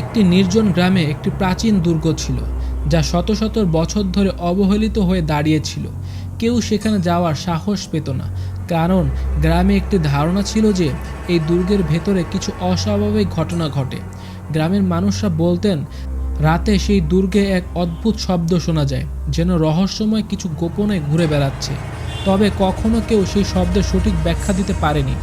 একটি নির্জন গ্রামে একটি প্রাচীন দুর্গ ছিল, যা শত শত বছর ধরে অবহেলিত হয়ে দাঁড়িয়েছিল। কেউ সেখানে যাওয়ার সাহস পেত না, কারণ গ্রামে একটি ধারণা ছিল যে এই দুর্গের ভেতরে কিছু অস্বাভাবিক ঘটনা ঘটে। গ্রামের মানুষরা বলতেন, রাতে সেই দুর্গে এক অদ্ভুত শব্দ শোনা যায়, যেন রহস্যময় কিছু গোপনে ঘুরে বেড়াচ্ছে। তবে কখনো কেউ সেই শব্দের সঠিক ব্যাখ্যা দিতে পারেনি।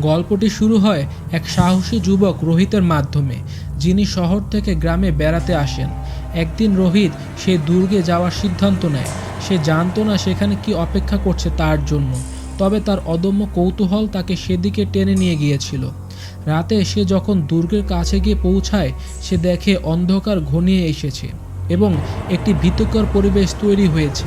গল্পটি শুরু হয় এক সাহসী যুবক রোহিতের মাধ্যমে, যিনি শহর থেকে গ্রামে বেড়াতে আসেন। একদিন রোহিত সে দুর্গে যাওয়ার সিদ্ধান্ত নেয়। সে জানতো না সেখানে কি অপেক্ষা করছে তার জন্য। তবে তার অদম্য কৌতূহল তাকে সেদিকে টেনে নিয়ে গিয়েছিল। রাতে সে যখন দুর্গের কাছে গিয়ে পৌঁছায়, সে দেখে অন্ধকার ঘনিয়ে এসেছে এবং একটি ভীতকর পরিবেশ তৈরি হয়েছে।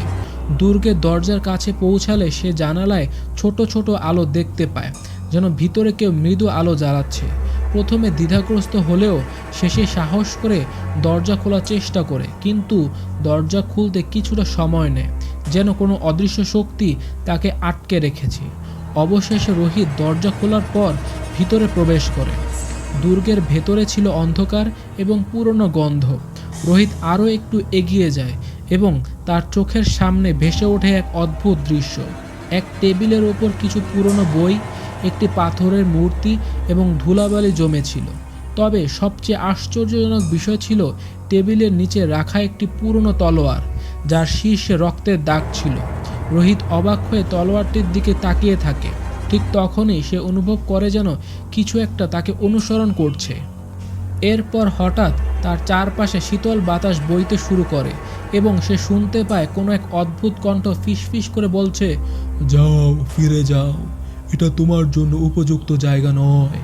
দুর্গের দরজার কাছে পৌঁছালে সে জানালায় ছোট ছোট আলো দেখতে পায়। যেন ভিতরে কেউ মৃদু আলো জ্বালাচ্ছে। প্রথমে দ্বিধাগ্রস্ত হলেও শেষে সাহস করে দরজা খোলার চেষ্টা করে, কিন্তু দরজা খুলতে কিছুটা সময় নেয়, যেন কোনো অদৃশ্য শক্তি তাকে আটকে রেখেছে। অবশেষে রোহিত দরজা খোলার পর ভিতরে প্রবেশ করে। দুর্গের ভেতরে ছিল অন্ধকার এবং পুরনো গন্ধ। রোহিত আরও একটু এগিয়ে যায় এবং তার চোখের সামনে ভেসে ওঠে এক অদ্ভুত দৃশ্য। এক টেবিলের ওপর কিছু পুরনো বই একটি পাথরের মূর্তি এবং ধুলাবালি জমেছিল। তবে সবচেয়ে আশ্চর্যজনক বিষয় ছিল টেবিলের নিচে রাখা একটি পুরনো তলোয়ার, যার শীর্ষে রক্তের দাগ ছিল। রোহিত অবাক হয়ে তলোয়ারটির দিকে তাকিয়ে থাকে। ঠিক তখনই সে অনুভব করে যেন কিছু একটা তাকে অনুসরণ করছে। এরপর হঠাৎ তার চারপাশে শীতল বাতাস বইতে শুরু করে এবং সে শুনতে পায় কোনো এক অদ্ভুত কণ্ঠ ফিসফিস করে বলছে, যাও, ফিরে যাও। এটা তোমার জন্য উপযুক্ত জায়গা নয়।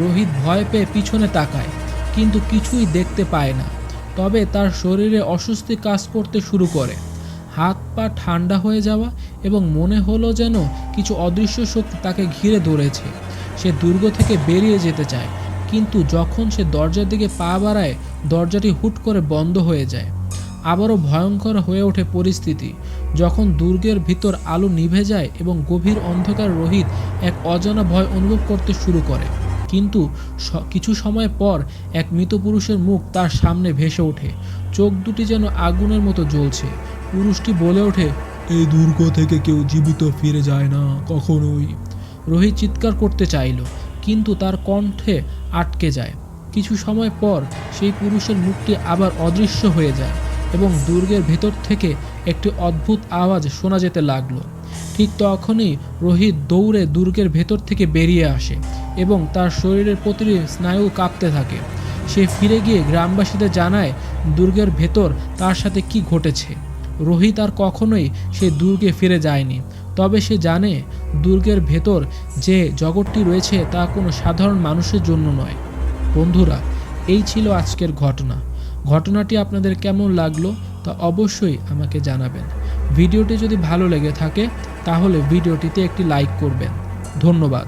রোহিত ভয় পেয়ে পিছনে তাকায়, কিন্তু কিছুই দেখতে পায় না। তবে তার শরীরে অস্বস্তি কাজ করতে শুরু করে। হাত পা ঠান্ডা হয়ে যাওয়া এবং মনে হলো যেন কিছু অদৃশ্য শক্তি তাকে ঘিরে ধরেছে। সে দুর্গ থেকে বেরিয়ে যেতে চায়, কিন্তু যখন সে দরজার দিকে পা বাড়ায়, দরজাটি হুট করে বন্ধ হয়ে যায়। আবারও ভয়ঙ্কর হয়ে ওঠে পরিস্থিতি। যখন দুর্গের ভিতর আলো নিভে যায় এবং গভীর অন্ধকার রোহিত এক অজানা ভয় অনুভব করতে শুরু করে। কিন্তু কিছু সময় পর এক মৃত পুরুষের মুখ তার সামনে ভেসে ওঠে। চোখ দুটি যেন আগুনের মতো জ্বলছে। পুরুষটি বলে ওঠে এই দুর্গ থেকে কেউ জীবিত ফিরে যায় না, কখনোই। রোহিত চিৎকার করতে চাইল, কিন্তু তার কণ্ঠে আটকে যায়। কিছু সময় পর সেই পুরুষের মুখটি আবার অদৃশ্য হয়ে যায়। এবং দুর্গের ভেতর থেকে একটি অদ্ভুত আওয়াজ শোনা যেতে লাগল। ঠিক তখনই রোহিত দৌড়ে দুর্গের ভেতর থেকে বেরিয়ে আসে এবং তার শরীরের প্রতিটি স্নায়ু কাঁপতে থাকে। সে ফিরে গিয়ে গ্রামবাসীদের জানায়, দুর্গের ভেতর তার সাথে কি ঘটেছে? রোহিত আর কখনোই সে দুর্গে ফিরে যায়নি। তবে সে জানে, দুর্গের ভেতর যে জগৎটি রয়েছে তা কোনো সাধারণ মানুষের জন্য নয়। বন্ধুরা, এই ছিল আজকের ঘটনা। ঘটনাটি আপনাদের কেমন লাগল তা অবশ্যই আমাকে জানাবেন। ভিডিওটি যদি ভালো লেগে থাকে, তাহলে ভিডিওটিতে একটি লাইক করবেন। ধন্যবাদ।